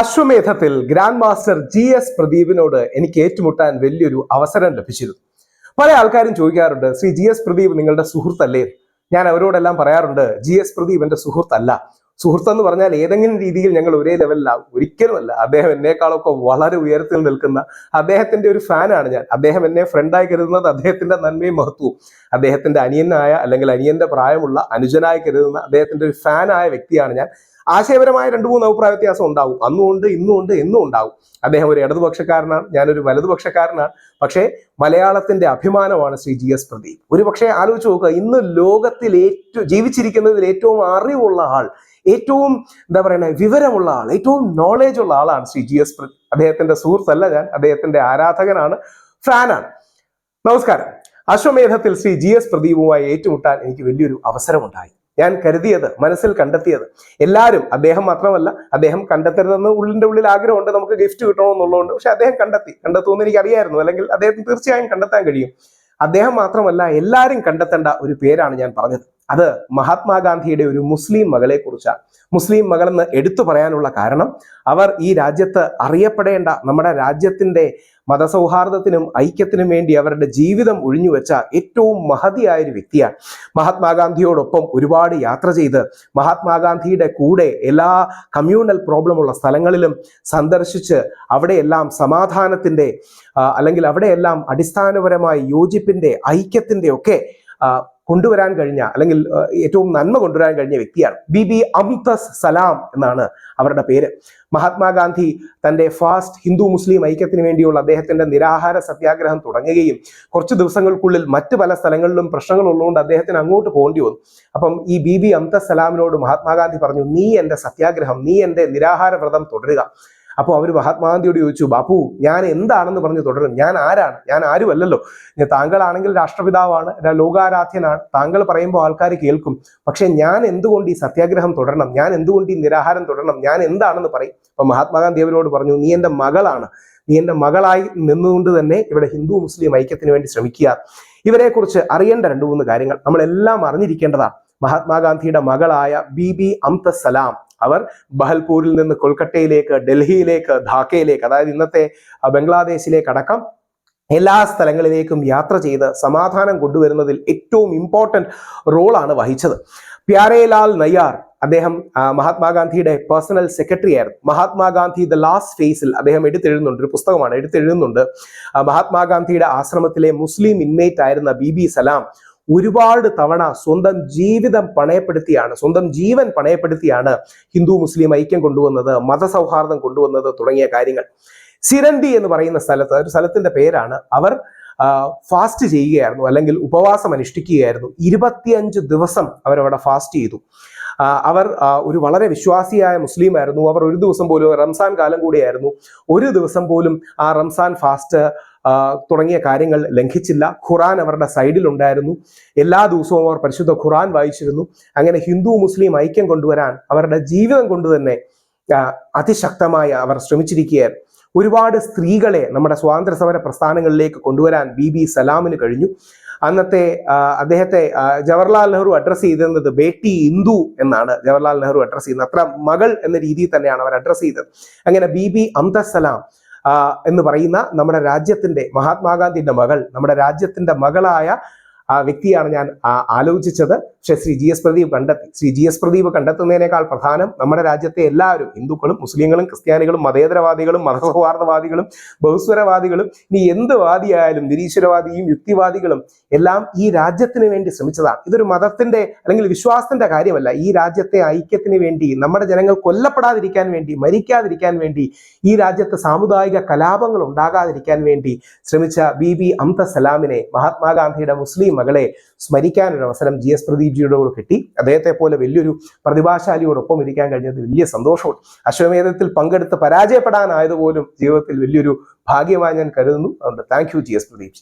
അശ്വമേധത്തിൽ grand master G S പ്രദീപിനോട് എനിക്ക് ഏറ്റുമുട്ടാൻ വലിയൊരു അവസരം ലഭിച്ചിരുന്നു. പല ആൾക്കാരും ചോദിക്കാറുണ്ട് ശ്രീ ജി എസ് പ്രദീപ് നിങ്ങളുടെ സുഹൃത്തല്ലേ? ഞാൻ അവരോടെല്ലാം പറയാറുണ്ട് ജി എസ് പ്രദീപ് എന്റെ സുഹൃത്തല്ല. സുഹൃത്തെന്ന് പറഞ്ഞാൽ ഏതെങ്കിലും രീതിയിൽ ഞങ്ങൾ ഒരേ ലെവലിലാവും ഒരിക്കലുമല്ല. അദ്ദേഹം എന്നേക്കാളൊക്കെ വളരെ ഉയരത്തിൽ നിൽക്കുന്ന അദ്ദേഹത്തിന്റെ ഒരു ഫാനാണ് ഞാൻ. അദ്ദേഹം എന്നെ ഫ്രണ്ടായി കരുതുന്നത് അദ്ദേഹത്തിന്റെ നന്മയും മഹത്വവും. അദ്ദേഹത്തിന്റെ അനിയനായ അല്ലെങ്കിൽ അനിയന്റെ പ്രായമുള്ള അനുജനായി കരുതുന്ന അദ്ദേഹത്തിന്റെ ഒരു ഫാനായ വ്യക്തിയാണ് ഞാൻ. ആശയപരമായ രണ്ട് മൂന്ന് അഭിപ്രായ വ്യത്യാസം ഉണ്ടാവും. അന്നും ഉണ്ട് ഇന്നും ഉണ്ട് എന്നും ഉണ്ടാവും. അദ്ദേഹം ഒരു ഇടതുപക്ഷക്കാരനാണ്. ഞാനൊരു വലതുപക്ഷക്കാരനാണ്. പക്ഷേ മലയാളത്തിന്റെ അഭിമാനമാണ് ശ്രീ ജി എസ് പ്രദീപ്. ഒരു പക്ഷേ ആലോചിച്ച് നോക്കുക. ഇന്ന് ലോകത്തിൽ ഏറ്റവും ജീവിച്ചിരിക്കുന്നതിൽ ഏറ്റവും അറിവുള്ള ആൾ ഏറ്റവും എന്താ പറയുന്നത് വിവരമുള്ള ആൾ ഏറ്റവും നോളേജ് ഉള്ള ആളാണ് ശ്രീ ജി എസ് അദ്ദേഹത്തിന്റെ സുഹൃത്തല്ല ഞാൻ അദ്ദേഹത്തിന്റെ ആരാധകനാണ് ഫാനാണ്. നമസ്കാരം. അശ്വമേധത്തിൽ ശ്രീ ജി എസ് പ്രദീപുമായി ഏറ്റുമുട്ടാൻ എനിക്ക് വലിയൊരു അവസരമുണ്ടായി. ഞാൻ കരുതിയത് മനസ്സിൽ കണ്ടെത്തിയത് എല്ലാവരും അദ്ദേഹം മാത്രമല്ല അദ്ദേഹം കണ്ടെത്തരുതെന്ന് ഉള്ളിന്റെ ഉള്ളിൽ ആഗ്രഹമുണ്ട് നമുക്ക് ഗിഫ്റ്റ് കിട്ടണമെന്നുള്ളതുകൊണ്ട് പക്ഷെ അദ്ദേഹം കണ്ടെത്തി. കണ്ടെത്തുമെന്ന് എനിക്ക് അറിയായിരുന്നു അല്ലെങ്കിൽ അദ്ദേഹത്തിന് തീർച്ചയായും കണ്ടെത്താൻ കഴിയും. അദ്ദേഹം മാത്രമല്ല എല്ലാവരും കണ്ടെത്തേണ്ട ഒരു പേരാണ് ഞാൻ പറഞ്ഞത്. അത് മഹാത്മാഗാന്ധിയുടെ ഒരു മുസ്ലിം മകളെ കുറിച്ചാണ്. മുസ്ലിം മകളെന്ന് എടുത്തു പറയാനുള്ള കാരണം അവർ ഈ രാജ്യത്ത് അറിയപ്പെടേണ്ട നമ്മുടെ രാജ്യത്തിന്റെ മതസൗഹാർദ്ദത്തിനും ഐക്യത്തിനും വേണ്ടി അവരുടെ ജീവിതം ഒഴിഞ്ഞുവെച്ച ഏറ്റവും മഹതിയായ ഒരു വ്യക്തിയാണ്. മഹാത്മാഗാന്ധിയോടൊപ്പം ഒരുപാട് യാത്ര ചെയ്ത് മഹാത്മാഗാന്ധിയുടെ കൂടെ എല്ലാ കമ്മ്യൂണൽ പ്രോബ്ലം ഉള്ള സ്ഥലങ്ങളിലും സന്ദർശിച്ച് അവിടെയെല്ലാം സമാധാനത്തിന്റെ അല്ലെങ്കിൽ അവിടെയെല്ലാം അടിസ്ഥാനപരമായ യോജിപ്പിന്റെ ഐക്യത്തിന്റെ ഒക്കെ കൊണ്ടുവരാൻ കഴിഞ്ഞ അല്ലെങ്കിൽ ഏറ്റവും നന്മ കൊണ്ടുവരാൻ കഴിഞ്ഞ വ്യക്തിയാണ് ബി ബി അംതസ് സലാം എന്നാണ് അവരുടെ പേര്. മഹാത്മാഗാന്ധി തന്റെ ഫാസ്റ്റ് ഹിന്ദു മുസ്ലിം ഐക്യത്തിന് വേണ്ടിയുള്ള അദ്ദേഹത്തിന്റെ നിരാഹാര സത്യാഗ്രഹം തുടങ്ങുകയും കുറച്ച് ദിവസങ്ങൾക്കുള്ളിൽ മറ്റു പല സ്ഥലങ്ങളിലും പ്രശ്നങ്ങൾ ഉള്ളതുകൊണ്ട് അദ്ദേഹത്തിന് അങ്ങോട്ട് പോകേണ്ടി വന്നു. അപ്പം ഈ ബി ബി അംതസ് സലാമിനോട് മഹാത്മാഗാന്ധി പറഞ്ഞു നീ എന്റെ സത്യാഗ്രഹം നീ എന്റെ നിരാഹാര വ്രതം തുടരുക. അപ്പോൾ അവർ മഹാത്മാഗാന്ധിയോട് ചോദിച്ചു ബാപ്പു ഞാൻ എന്താണെന്ന് പറഞ്ഞ് തുടരും ഞാൻ ആരാണ്? ഞാൻ ആരുമല്ലല്ലോ. താങ്കളാണെങ്കിൽ രാഷ്ട്രപിതാവാണ് ലോകാരാധ്യനാണ്. താങ്കൾ പറയുമ്പോൾ ആൾക്കാർ കേൾക്കും. പക്ഷെ ഞാൻ എന്തുകൊണ്ട് ഈ സത്യാഗ്രഹം തുടരണം? ഞാൻ എന്തുകൊണ്ട് ഈ നിരാഹാരം തുടരണം? ഞാൻ എന്താണെന്ന് പറയും. അപ്പൊ മഹാത്മാഗാന്ധി അവരോട് പറഞ്ഞു നീ എന്റെ മകളാണ്. നീ എന്റെ മകളായി നിന്നുകൊണ്ട് തന്നെ ഇവിടെ ഹിന്ദു മുസ്ലിം ഐക്യത്തിന് വേണ്ടി ശ്രമിക്കുക. ഇവരെക്കുറിച്ച് അറിയേണ്ട രണ്ട് മൂന്ന് കാര്യങ്ങൾ നമ്മളെല്ലാം അറിഞ്ഞിരിക്കേണ്ടതാണ്. മഹാത്മാഗാന്ധിയുടെ മകളായ ബി ബി അംത സലാം അവർ ബഹൽപൂരിൽ നിന്ന് കൊൽക്കട്ടയിലേക്ക് ഡൽഹിയിലേക്ക് ധാക്കയിലേക്ക് അതായത് ഇന്നത്തെ ബംഗ്ലാദേശിലേക്ക് അടക്കം എല്ലാ സ്ഥലങ്ങളിലേക്കും യാത്ര ചെയ്ത് സമാധാനം കൊണ്ടുവരുന്നതിൽ ഏറ്റവും ഇമ്പോർട്ടന്റ് റോളാണ് വഹിച്ചത്. പ്യാരേലാൽ നയ്യാർ അദ്ദേഹം മഹാത്മാഗാന്ധിയുടെ പേഴ്സണൽ സെക്രട്ടറി ആയിരുന്നു. മഹാത്മാഗാന്ധി ദ ലാസ്റ്റ് ഫേസിൽ അദ്ദേഹം എടുത്തെഴുതുന്നുണ്ട് ഒരു പുസ്തകമാണ് എടുത്തെഴുതുന്നുണ്ട്. മഹാത്മാഗാന്ധിയുടെ ആശ്രമത്തിലെ മുസ്ലിം ഇൻമേറ്റ് ആയിരുന്ന ബി ബി സലാം ഒരുപാട് തവണ സ്വന്തം ജീവിതം പണയപ്പെടുത്തിയാണ് സ്വന്തം ജീവൻ പണയപ്പെടുത്തിയാണ് ഹിന്ദു മുസ്ലിം ഐക്യം കൊണ്ടുവന്നത് മതസൗഹാർദ്ദം കൊണ്ടുവന്നത് തുടങ്ങിയ കാര്യങ്ങൾ. സിരണ്ടി എന്ന് പറയുന്ന സ്ഥലത്ത് ഒരു സ്ഥലത്തിന്റെ പേരാണ്. അവർ ഫാസ്റ്റ് ചെയ്യുകയായിരുന്നു അല്ലെങ്കിൽ ഉപവാസം അനുഷ്ഠിക്കുകയായിരുന്നു. ഇരുപത്തിയഞ്ച് ദിവസം അവരവിടെ ഫാസ്റ്റ് ചെയ്തു. അവർ ഒരു വളരെ വിശ്വാസിയായ മുസ്ലിം ആയിരുന്നു. അവർ ഒരു ദിവസം പോലും റംസാൻ കാലം കൂടിയായിരുന്നു. ഒരു ദിവസം പോലും ആ റംസാൻ ഫാസ്റ്റ് തുടങ്ങിയ കാര്യങ്ങൾ ലംഘിച്ചില്ല. ഖുറാൻ അവരുടെ സൈഡിൽ ഉണ്ടായിരുന്നു. എല്ലാ ദിവസവും അവർ പരിശുദ്ധ ഖുറാൻ വായിച്ചിരുന്നു. അങ്ങനെ ഹിന്ദു മുസ്ലിം ഐക്യം കൊണ്ടുവരാൻ അവരുടെ ജീവിതം കൊണ്ട് തന്നെ അതിശക്തമായ അവർ ശ്രമിച്ചിരിക്കുകയായിരുന്നു. ഒരുപാട് സ്ത്രീകളെ നമ്മുടെ സ്വാതന്ത്ര്യ സമര പ്രസ്ഥാനങ്ങളിലേക്ക് കൊണ്ടുവരാൻ ബി ബി സലാമിന് കഴിഞ്ഞു. അന്നത്തെ അദ്ദേഹത്തെ ജവഹർലാൽ നെഹ്റു അഡ്രസ്സ് ചെയ്തിരുന്നത് ബേട്ടി ഇന്ദു എന്നാണ് ജവഹർലാൽ നെഹ്റു അഡ്രസ്സ് ചെയ്യുന്നത്. അത്ര മകൾ എന്ന രീതിയിൽ തന്നെയാണ് അവർ അഡ്രസ്സ് ചെയ്തത്. അങ്ങനെ ബി ബി അംതസലാം എന്ന് പറയുന്ന നമ്മുടെ രാജ്യത്തിന്റെ മഹാത്മാഗാന്ധിയുടെ മകൾ നമ്മുടെ രാജ്യത്തിന്റെ മകളായ ആ വ്യക്തിയാണ് ഞാൻ ആലോചിച്ചത്. പക്ഷെ ശ്രീ ജി എസ് പ്രദീപ് കണ്ടെത്തി. ശ്രീ ജി എസ് പ്രദീപ് കണ്ടെത്തുന്നതിനേക്കാൾ പ്രധാനം നമ്മുടെ രാജ്യത്തെ എല്ലാവരും ഹിന്ദുക്കളും മുസ്ലിങ്ങളും ക്രിസ്ത്യാനികളും മതേതരവാദികളും മതസൗഹാർദ്ദവാദികളും ബഹുസ്വരവാദികളും ഇനി എന്ത് വാദിയായാലും നിരീശ്വരവാദിയും യുക്തിവാദികളും എല്ലാം ഈ രാജ്യത്തിന് വേണ്ടി ശ്രമിച്ചതാണ്. ഇതൊരു മതത്തിന്റെ അല്ലെങ്കിൽ വിശ്വാസത്തിന്റെ കാര്യമല്ല. ഈ രാജ്യത്തെ ഐക്യത്തിന് വേണ്ടി നമ്മുടെ ജനങ്ങൾ കൊല്ലപ്പെടാതിരിക്കാൻ വേണ്ടി മരിക്കാതിരിക്കാൻ വേണ്ടി ഈ രാജ്യത്ത് സാമുദായിക കലാപങ്ങൾ ഉണ്ടാകാതിരിക്കാൻ വേണ്ടി ശ്രമിച്ച ബി ബി അംത സലാമിനെ മഹാത്മാഗാന്ധിയുടെ മുസ്ലിം മകളെ സ്മരിക്കാനൊരു അവസരം ജി എസ് പ്രദീപ്ജിയുടെ കൂടെ കിട്ടി. അദ്ദേഹത്തെ പോലെ വലിയൊരു പ്രതിഭാശാലിയോടൊപ്പം ഇരിക്കാൻ കഴിഞ്ഞത് വലിയ സന്തോഷമുണ്ട്. അശ്വമേധത്തിൽ പങ്കെടുത്ത് പരാജയപ്പെടാനായതുപോലും ജീവിതത്തിൽ വലിയൊരു ഭാഗ്യമായി ഞാൻ കരുതുന്നു. അതുകൊണ്ട് thank you G S Pradeep